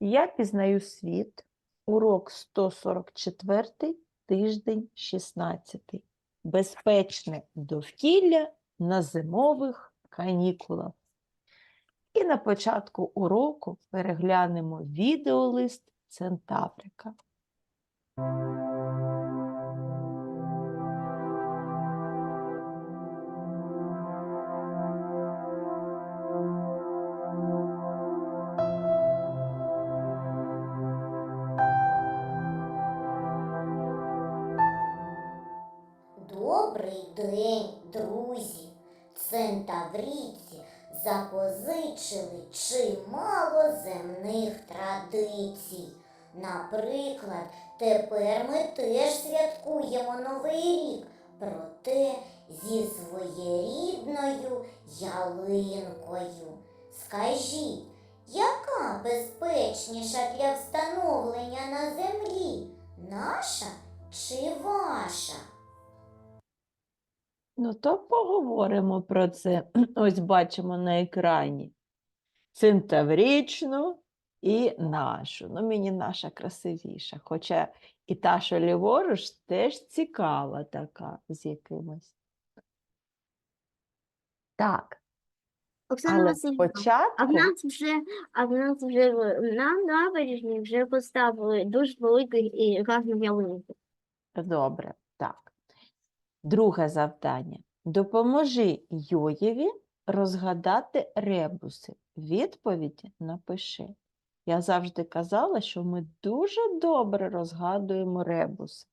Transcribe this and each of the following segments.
Я пізнаю світ. Урок 144, тиждень 16. Безпечне довкілля на зимових канікулах. І на початку уроку переглянемо відеолист Центаврика. Запозичили чимало земних традицій. Наприклад, тепер ми теж святкуємо Новий рік, проте зі своєрідною ялинкою. Скажіть, яка безпечніша для встановлення на землі? Наша чи ваша? Ну, то поговоримо про це. Ось бачимо на екрані. Центаврічну і нашу. Ну, мені наша красивіша. Хоча і та, що ліворуч, теж цікава така з якимось. Так, Оксана але Васильівна, а в нас вже, а в нас вже на набережні вже поставили дуже велику і гарну ялинку. добре. Так. Друге завдання. Допоможи Йоєві розгадати ребуси. Відповіді напиши. Я завжди казала, що ми дуже добре розгадуємо ребуси.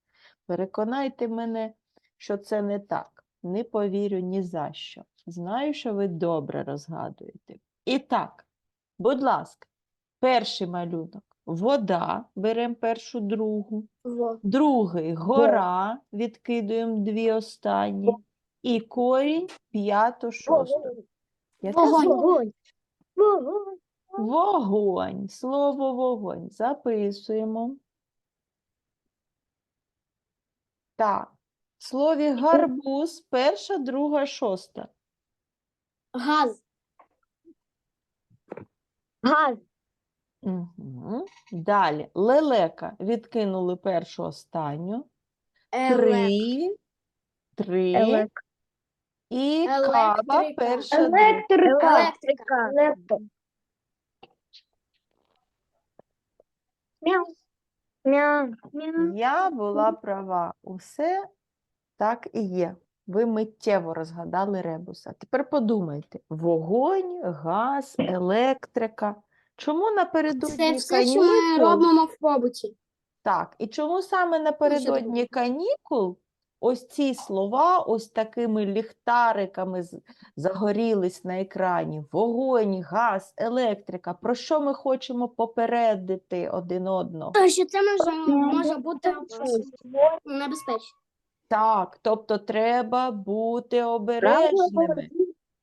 Переконайте мене, що це не так. Не повірю ні за що. Знаю, що ви добре розгадуєте. І так, будь ласка, перший малюнок вода, беремо першу другу. Во. Другий гора, відкидуємо дві останні. І корінь п'яту, шосту. Яке Вогонь. слово? Вогонь. Вогонь. Вогонь. Слово вогонь. Записуємо. Так. В слові гарбуз перша, друга, шоста. Газ. Газ. Угу. Далі. Лелека. Відкинули першу останню. Три. Три. Елек. І кава Електрика. перша, друга. Електрика. Електрика. Мяу. Мяу. Мяу. Я була права. Усе так і є. Ви миттєво розгадали ребуса. Тепер подумайте: вогонь, газ, електрика. Чому напередодні Це все, що ми канікул? робимо в побуті. Так, і чому саме напередодні канікул ось ці слова ось такими ліхтариками з- загорілись на екрані? Вогонь, газ, електрика. Про що ми хочемо попередити один одного? Що це може, може бути небезпечно. Так, тобто треба бути обережними.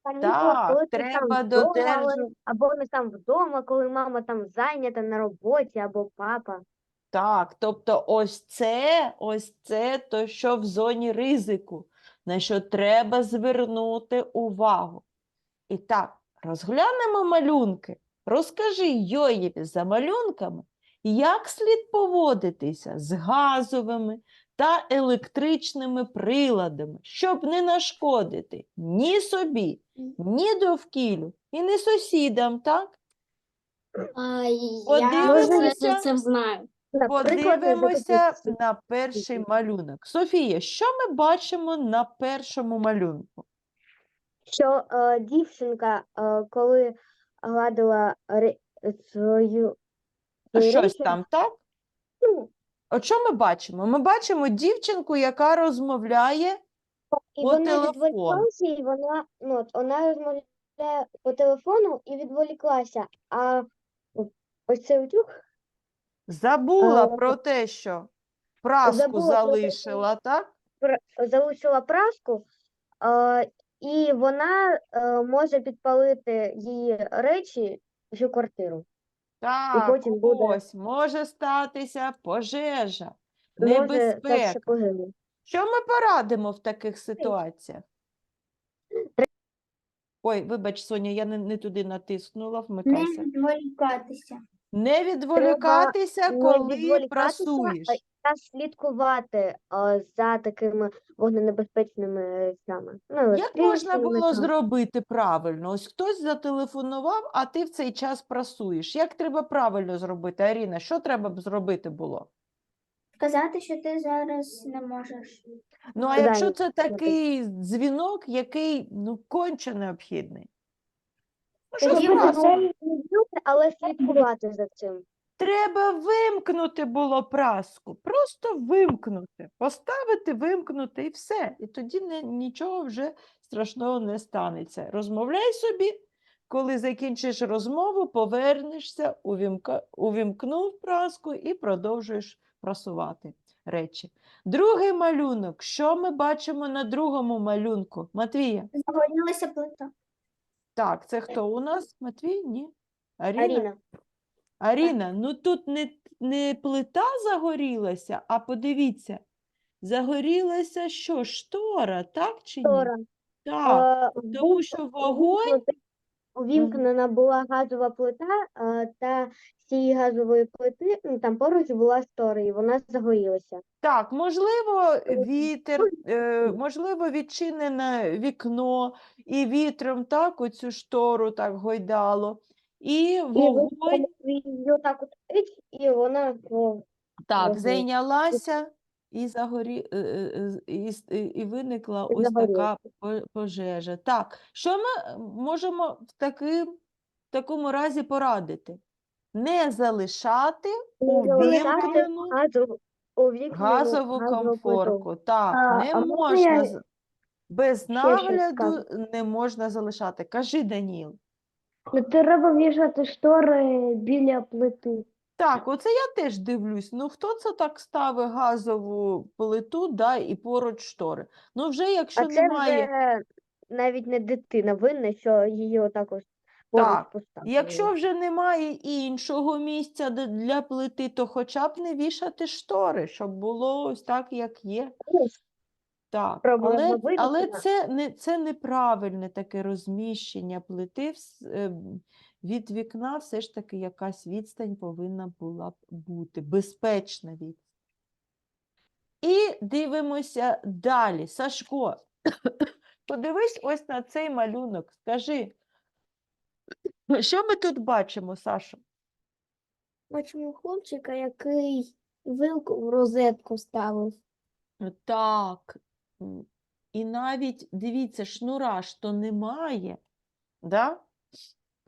Так, треба додержувати. Або ми там вдома, коли мама там зайнята на роботі, або папа. Так, тобто ось це, ось це то, що в зоні ризику, на що треба звернути увагу. І так, розглянемо малюнки. Розкажи Йоєві за малюнками, як слід поводитися з газовими та електричними приладами, щоб не нашкодити ні собі, ні довкіллю, і не сусідам, так? А, я Подивимося. це, це знаю. Подивимося на перший малюнок. Софія, що ми бачимо на першому малюнку? що е, дівчинка, е, коли гладила ре- свою Щось речі, там, так? ну, От що ми бачимо? Ми бачимо дівчинку, яка розмовляє. І По вона телефону. відволіклася, і вона, ну, от, вона розмовляє по телефону і відволіклася. А ось цей утюг Забула Е, про те, що праску забула про те, що- залишила, так? пр- залишила праску, е, і вона е, може підпалити її речі всю квартиру. Так, потім буде- ось може статися пожежа, Може статися небезпека. Що ми порадимо в таких ситуаціях? Ой, вибач, Соня, я не, не туди натиснула, Не вмикайся. відволікатися. Не відволікатися, не коли відволікатися, прасуєш. а та слідкувати а, за такими вогненебезпечними саме. Ну, Як можна електричними було там. зробити правильно? Ось хтось зателефонував, а ти в цей час прасуєш. Як треба правильно зробити, Аріна? Що треба б зробити було? Сказати, що ти зараз не можеш. Ну, а якщо це такий дзвінок, який ну конче необхідний? Ну, що Тоді зробити, але слідкувати за цим. Треба вимкнути було праску, просто вимкнути, поставити, вимкнути і все. І тоді не, нічого вже страшного не станеться. Розмовляй собі, коли закінчиш розмову, повернешся, увімка, увімкнув праску і продовжуєш прасувати речі. Другий малюнок. Що ми бачимо на другому малюнку? Матвія? Загорілася плита. Так, це хто у нас? Матвій? Ні. Аріна? Аріна. Аріна, ну тут не, не плита загорілася, а подивіться, загорілася що, штора, так чи ні? Штора. Так, Е, тому що вогонь, Увімкнена була газова плита, е, та з цієї газової плити ну, там поруч була штора, і вона загорілася. так, можливо, вітер, е, можливо, відчинене вікно, і вітром так оцю штору так гойдало. І І вогонь її отак от і вона о, так зайнялася і, загорі... е, е, і, і- виникла І ось така пожежа. Так, що ми можемо в, таки, в такому разі порадити? Не залишати увімкнену газову, комфорку. Так, А- не а можна можна я без нагляду не можна залишати. Кажи, Даніл. Ну, треба вішати штори біля плити. Так, оце я теж дивлюсь. Ну хто це так ставить газову плиту, да, і поруч штори? Ну вже якщо А це немає, вже навіть не дитина винна, що її отак ось поруч Так, поставили. якщо вже немає іншого місця де- для плити, то хоча б не вішати штори, щоб було ось так, як є. Так, Проблема але, але це, не, це неправильне таке розміщення плити. вс- е, м, Від вікна все ж таки якась відстань повинна була б бути, безпечна відстань. І дивимося далі. Сашко, подивись ось на цей малюнок. Скажи, що ми тут бачимо, Саша? Бачимо хлопчика, який вилку в розетку ставив. Так. І навіть, дивіться, шнура ж то немає, да?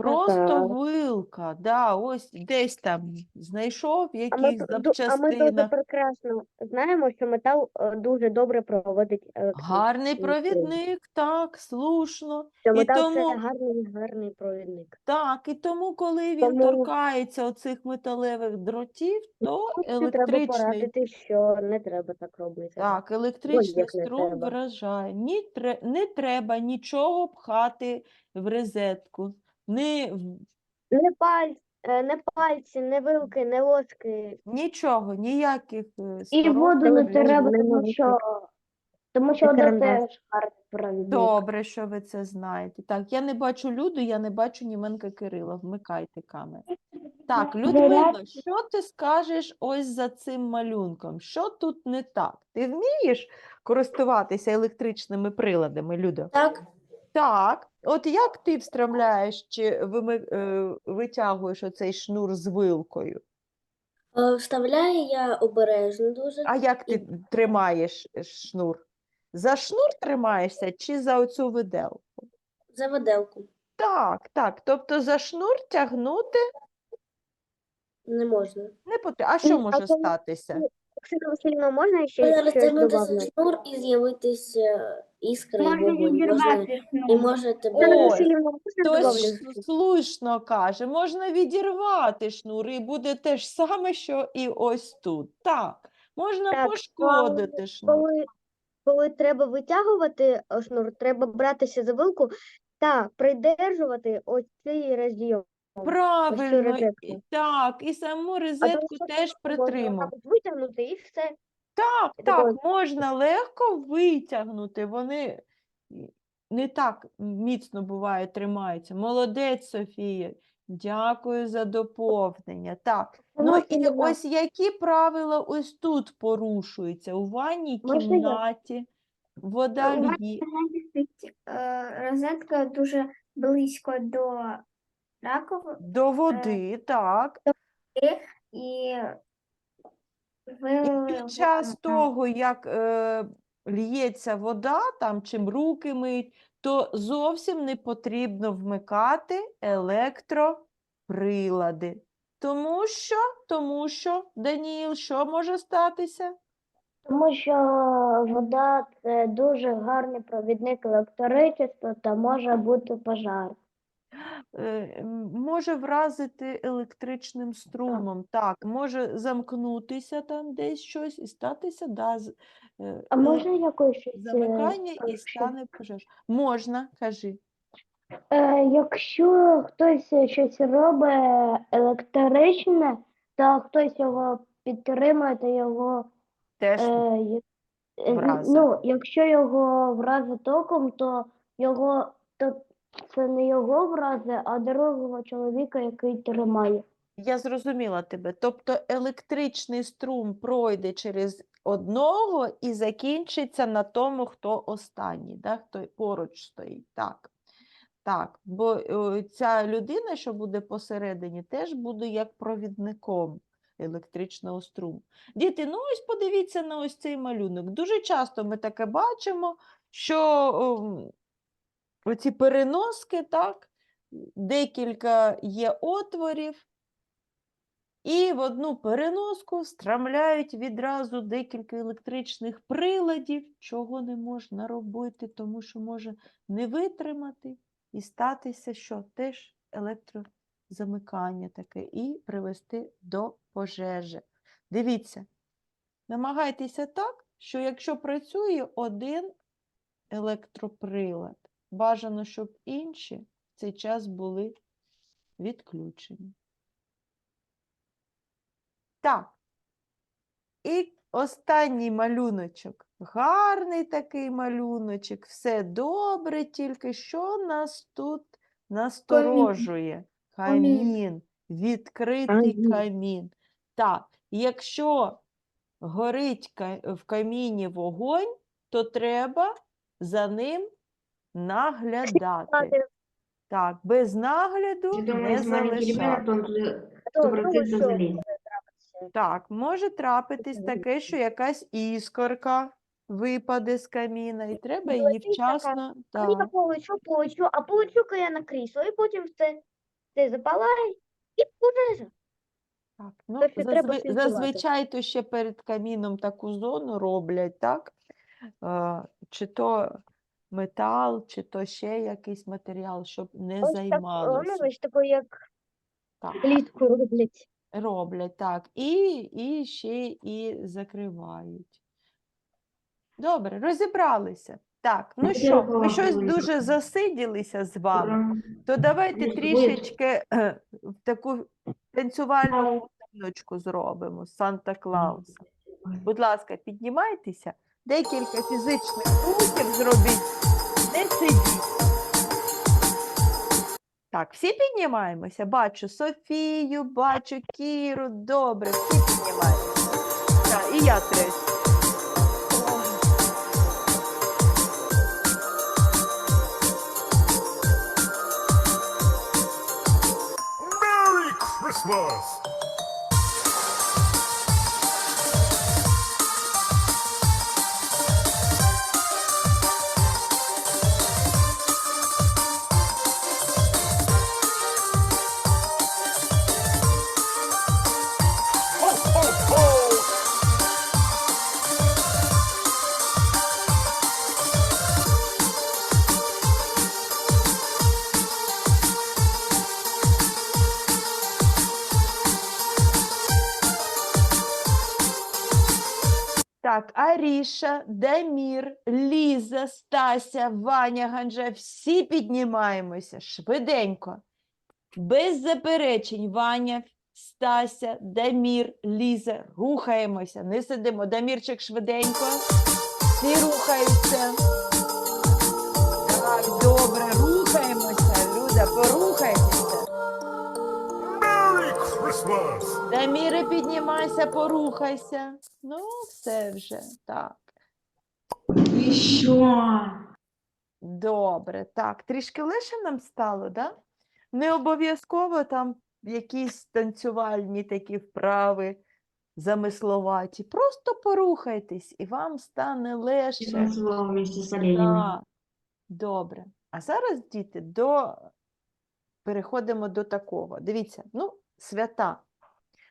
Просто вилка, да, ось десь там знайшов А ми, якихось ду- а ми дуже запчастинах. прекрасно знаємо, що метал е, дуже добре проводить електричність. Гарний провідник, так, слушно. Що І метал тому, це гарний, гарний провідник. так, і тому, коли він Тому- торкається оцих металевих дротів, то Тут не треба електричний порадити, що не треба так робити. Так, електричний як не струм треба. вражає. Ні, тре- не треба нічого пхати в розетку. Не, Не пальці, не пальці, не вилки, не ложки. нічого, ніяких е, І сторон воду не треба, не тому можна. що, тому що вода карандаш. теж гарний провідник. Добре, що ви це знаєте. Так, я не бачу Люду, я не бачу Німенка Кирила. Вмикайте камеру. Так, Людмила, що ти скажеш ось за цим малюнком? Що тут не так? Ти вмієш користуватися електричними приладами, Люда? Так, Так, от як ти встромляєш чи е, витягуєш оцей шнур з вилкою? е, вставляю я обережно дуже. А як ти тримаєш е, шнур? За шнур тримаєшся чи за оцю виделку? За виделку. Так, так. Тобто за шнур тягнути Не можна. не потрібно. А що а може коли- статися? Оксана Васильівна, можна ще Можна щось розтягнути добавити? шнур і з'явитися іскри і вогонь. Можна, і може тебе Ой, Васильівна, можна Хтось добавлю? слушно каже, можна відірвати шнур і буде те ж саме, що і ось тут. Так, можна Так, пошкодити шнур. Коли, коли треба витягувати е, шнур, треба братися за вилку та придержувати ось цей роз'єм. Правильно, і- так, і саму розетку що теж притримав. витягнути і все. Так, Я так, такого- можна легко витягнути. Вони не так міцно буває, тримаються. Молодець, Софія. Дякую за доповнення. Так, ну Воно і ось які правила ось тут порушуються? У ванній Можна я? кімнаті вода лє. Е, Розетка дуже близько до раковини До води, так. і І вилили під час того, як е, лється вода, там чим руки миють, то зовсім не потрібно вмикати електроприлади. Тому що, тому що, Даніїл, що може статися? Тому що вода це дуже гарний провідник електричества та може бути пожар. Е, може вразити електричним струмом, так, може замкнутися там десь щось і статися, да, з- е, А можна якось щось? е, замикання і стане пожеж. Можна, кажи. Е, якщо хтось щось робить електричне, та хтось його підтримує, то його Теж е, я- е, ну, якщо його вразить током, то його то це не його вразить, а другого чоловіка, який тримає. Я зрозуміла тебе. Тобто електричний струм пройде через одного і закінчиться на тому, хто останній, да? хто поруч стоїть. Так. Так, бо е, ця людина, що буде посередині, теж буде як провідником електричного струму. Діти, ну ось подивіться на ось цей малюнок. Дуже часто ми таке бачимо, що ом, оці переноски, так, декілька є отворів, і в одну переноску встромляють відразу декілька електричних приладів, чого не можна робити, тому що може не витримати і статися, що теж електрозамикання таке, і привести до пожежі. Дивіться, намагайтеся так, що якщо працює один електроприлад, бажано, щоб інші в цей час були відключені. Так. І останній малюночок. Гарний такий малюночок. Все добре, тільки що нас тут насторожує? Камін. Відкритий камін. Так, якщо горить в каміні вогонь, то треба за ним наглядати. Так, без нагляду не залишати. Так, може трапитись таке, що якась іскорка випаде з каміна, і треба її вчасно. А я Так, полечу, полечу, а полечу-ка я на крісло, і потім все, все запалає і пожежа. так. Ну, То треба зазвичай то ще перед каміном таку зону роблять, так? Е, Чи то метал, чи то ще якийсь матеріал, щоб не Ось так, займалося. ось таку, як Так, клітку роблять. роблять, так. І, і ще і закривають. Добре, розібралися. Так, ну що, ми щось дуже засиділися з вами. То давайте трішечки е, в таку танцювальну зробимо з Санта-Клауса. Будь ласка, піднімайтеся, декілька фізичних рухів зробіть, не сидіть. Так, всі піднімаємося. Бачу Софію, бачу Кіру. Добре, всі піднімаємося. Так, і я. Merry Christmas! Аріша, Дамір, Ліза, Стася, Ваня, Ганжа, всі піднімаємося швиденько. Без заперечень, Ваня, Стася, Дамір, Ліза, рухаємося, не сидимо. Дамірчик швиденько. Всі рухаються. Так, добре, рухаємося, Люда, порухайтеся. Christmas! Даміре, піднімайся, порухайся. Ну, все вже, так. Добре, так. Трішки легше нам стало, да? Не обов'язково там якісь танцювальні такі вправи замисловаті. Просто порухайтесь, і вам стане легше. Так, добре. А зараз, діти, до... переходимо до такого. Дивіться, ну, свята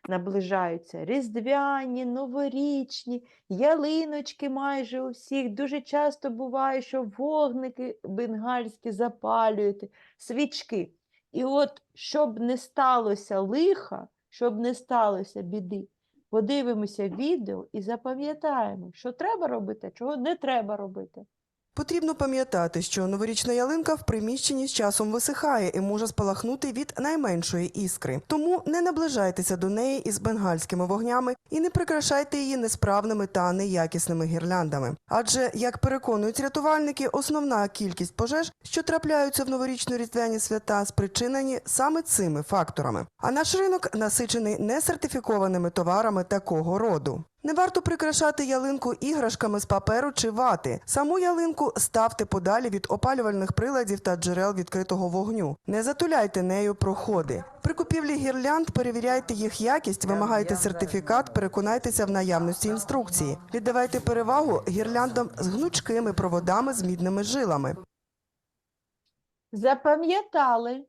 наближаються. Різдвяні, новорічні, ялиночки майже у всіх. Дуже часто буває, що вогники бенгальські запалюєте, свічки. І от, щоб не сталося лиха, щоб не сталося біди, подивимося відео і запам'ятаємо, що треба робити, чого не треба робити. Потрібно пам'ятати, що новорічна ялинка в приміщенні з часом висихає і може спалахнути від найменшої іскри. Тому не наближайтеся до неї із бенгальськими вогнями і не прикрашайте її несправними та неякісними гірляндами. Адже, як переконують рятувальники, основна кількість пожеж, що трапляються в новорічно-різдвяні свята, спричинені саме цими факторами. А наш ринок насичений несертифікованими товарами такого роду. Не варто прикрашати ялинку іграшками з паперу чи вати. Саму ялинку ставте подалі від опалювальних приладів та джерел відкритого вогню. Не затуляйте нею проходи. При купівлі гірлянд перевіряйте їх якість, вимагайте сертифікат, переконайтеся в наявності інструкції. Віддавайте перевагу гірляндам з гнучкими проводами з мідними жилами. Запам'ятали.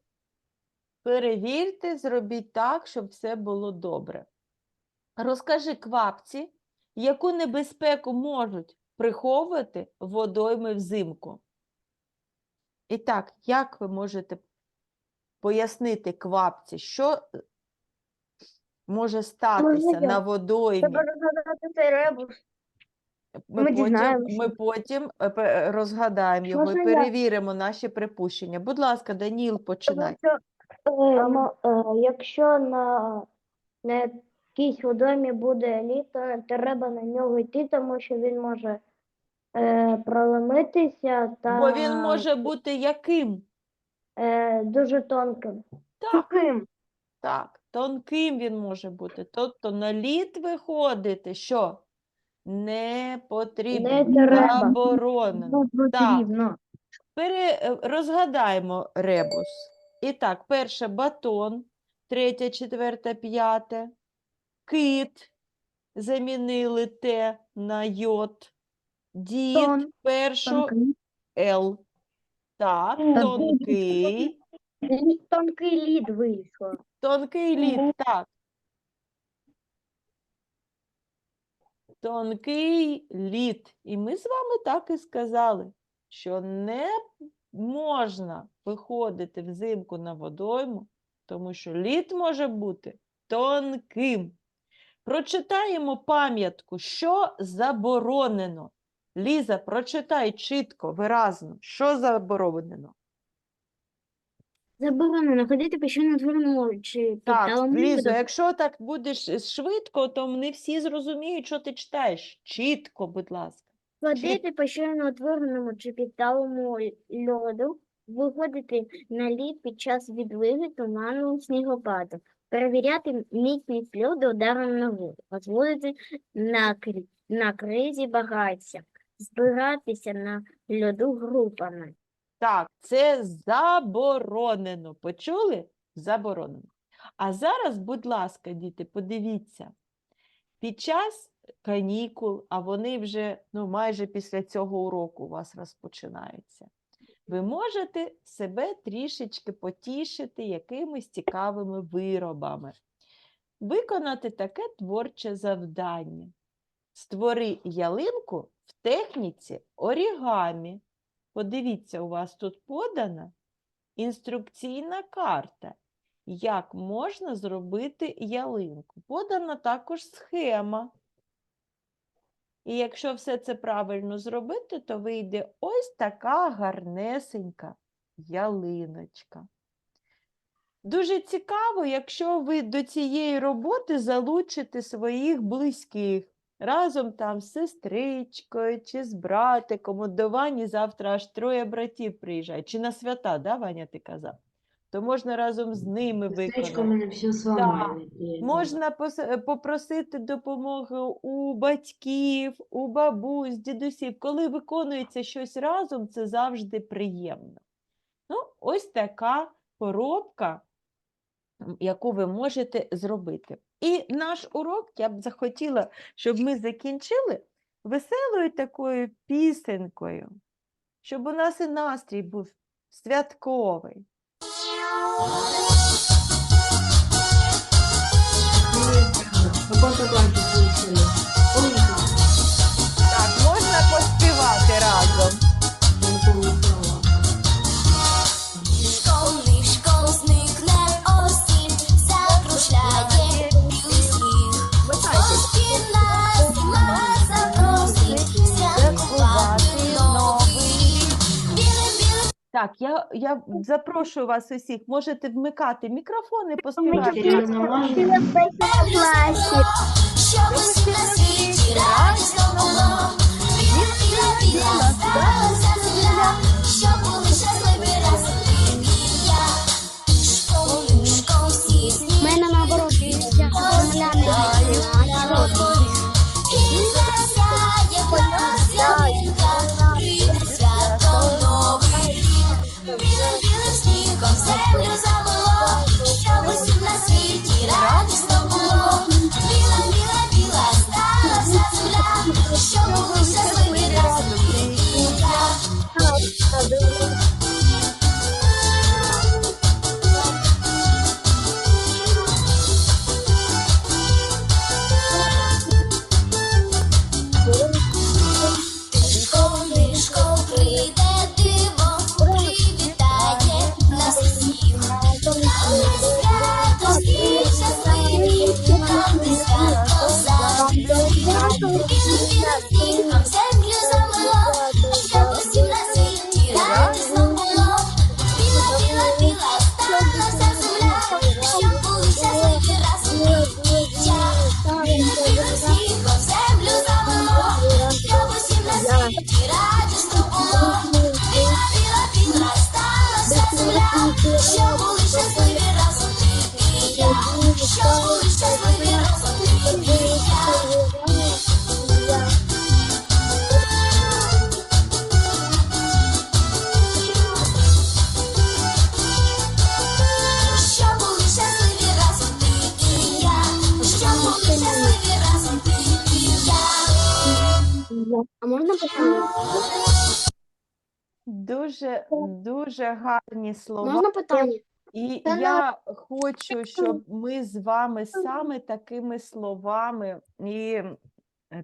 Перевірте, зробіть так, щоб все було добре. Розкажи квапці, яку небезпеку можуть приховувати водойми взимку. І так, як ви можете пояснити квапці, що е, може статися я? на водоймі? Треба розгадати цей ребус. Ми Ми потім, дізнаємося. ми потім е, розгадаємо його і Можна я? перевіримо наші припущення. Будь ласка, Даніл, починай. Що, е, мо- е, якщо на, на якійсь водоймі буде літо, треба на нього йти, тому що він може е, проломитися та Бо він може бути яким? е, дуже тонким. Так, Тонким. так, тонким він може бути. Тобто на лід виходити, що? Не потрібно, Не треба. заборонено. Так. потрібно. Пере... е, Розгадаємо ребус. І так, перше батон, третє, четверте, п'яте. Кит. Замінили Т на йод. Дід Тон, першу Тонкий. Л. Так, Тонкий. тонкий. Лід- Тонкий лід вийшло. Тонкий лід, так. Тонкий лід. І ми з вами так і сказали, що не можна виходити взимку на водойму, тому що лід може бути тонким. Прочитаємо пам'ятку, що заборонено. Ліза, прочитай чітко, виразно, що заборонено. Заборонено ходити по надворному чи Так, Лізо, якщо так будеш е, швидко, то не всі зрозуміють, що ти читаєш. Чітко, будь ласка. Ходити по щойно утвореному чи підталому льоду, виходити на лід під час відливи туману снігопаду, перевіряти міцність льоду ударом на воду, розводити на, на кризі багаття, збиратися на льоду групами. Так, це заборонено. Почули? Заборонено. А зараз, будь ласка, діти, подивіться. Під час канікул, а вони вже ну, майже після цього уроку у вас розпочинаються, ви можете себе трішечки потішити якимись цікавими виробами. Виконати таке творче завдання. Створи ялинку в техніці орігамі. Подивіться, у вас тут подана інструкційна карта, як можна зробити ялинку. Подана також схема. І якщо все це правильно зробити, то вийде ось така гарнесенька ялиночка. Дуже цікаво, якщо ви до цієї роботи залучите своїх близьких разом там з сестричкою чи з братиком. От до Вані завтра аж троє братів приїжджають. Чи на свята, да, Ваня, ти казав? То можна разом з ними в виконати. мене все зламане. Можна пос- е, попросити допомоги у батьків, у бабусь, дідусів. Коли виконується щось разом, це завжди приємно. Ну, ось така поробка, м, яку ви можете зробити. І наш урок я б захотіла, щоб ми закінчили веселою такою пісенькою, щоб у нас і настрій був святковий. Робота бачить веселі. Ой, як. Так, Так, я, я запрошую вас усіх. Можете вмикати мікрофони, і поспівати. класі. Щоб питання? Дуже, дуже гарні слова. Можна питання? І я хочу, щоб ми з вами саме такими словами і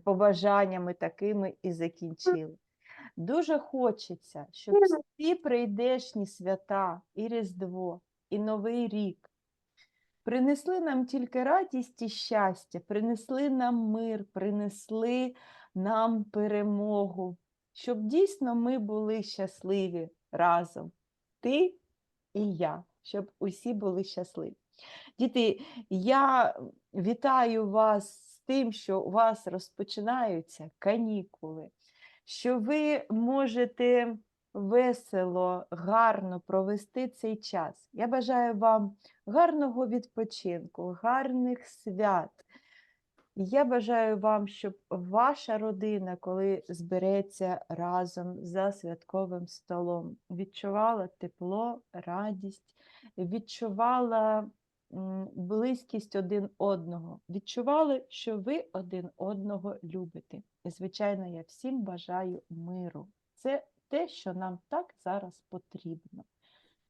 побажаннями такими і закінчили. Дуже хочеться, щоб всі прийдешні свята, і Різдво, і Новий рік принесли нам тільки радість і щастя, принесли нам мир, принесли нам перемогу, щоб дійсно ми були щасливі разом. Ти і я, щоб усі були щасливі. Діти, я вітаю вас з тим, що у вас розпочинаються канікули, що ви можете весело, гарно провести цей час. Я бажаю вам гарного відпочинку, гарних свят. Я бажаю вам, щоб ваша родина, коли збереться разом за святковим столом, відчувала тепло, радість, відчувала близькість один одного, відчували, що ви один одного любите. І, звичайно, я всім бажаю миру. Це те, що нам так зараз потрібно.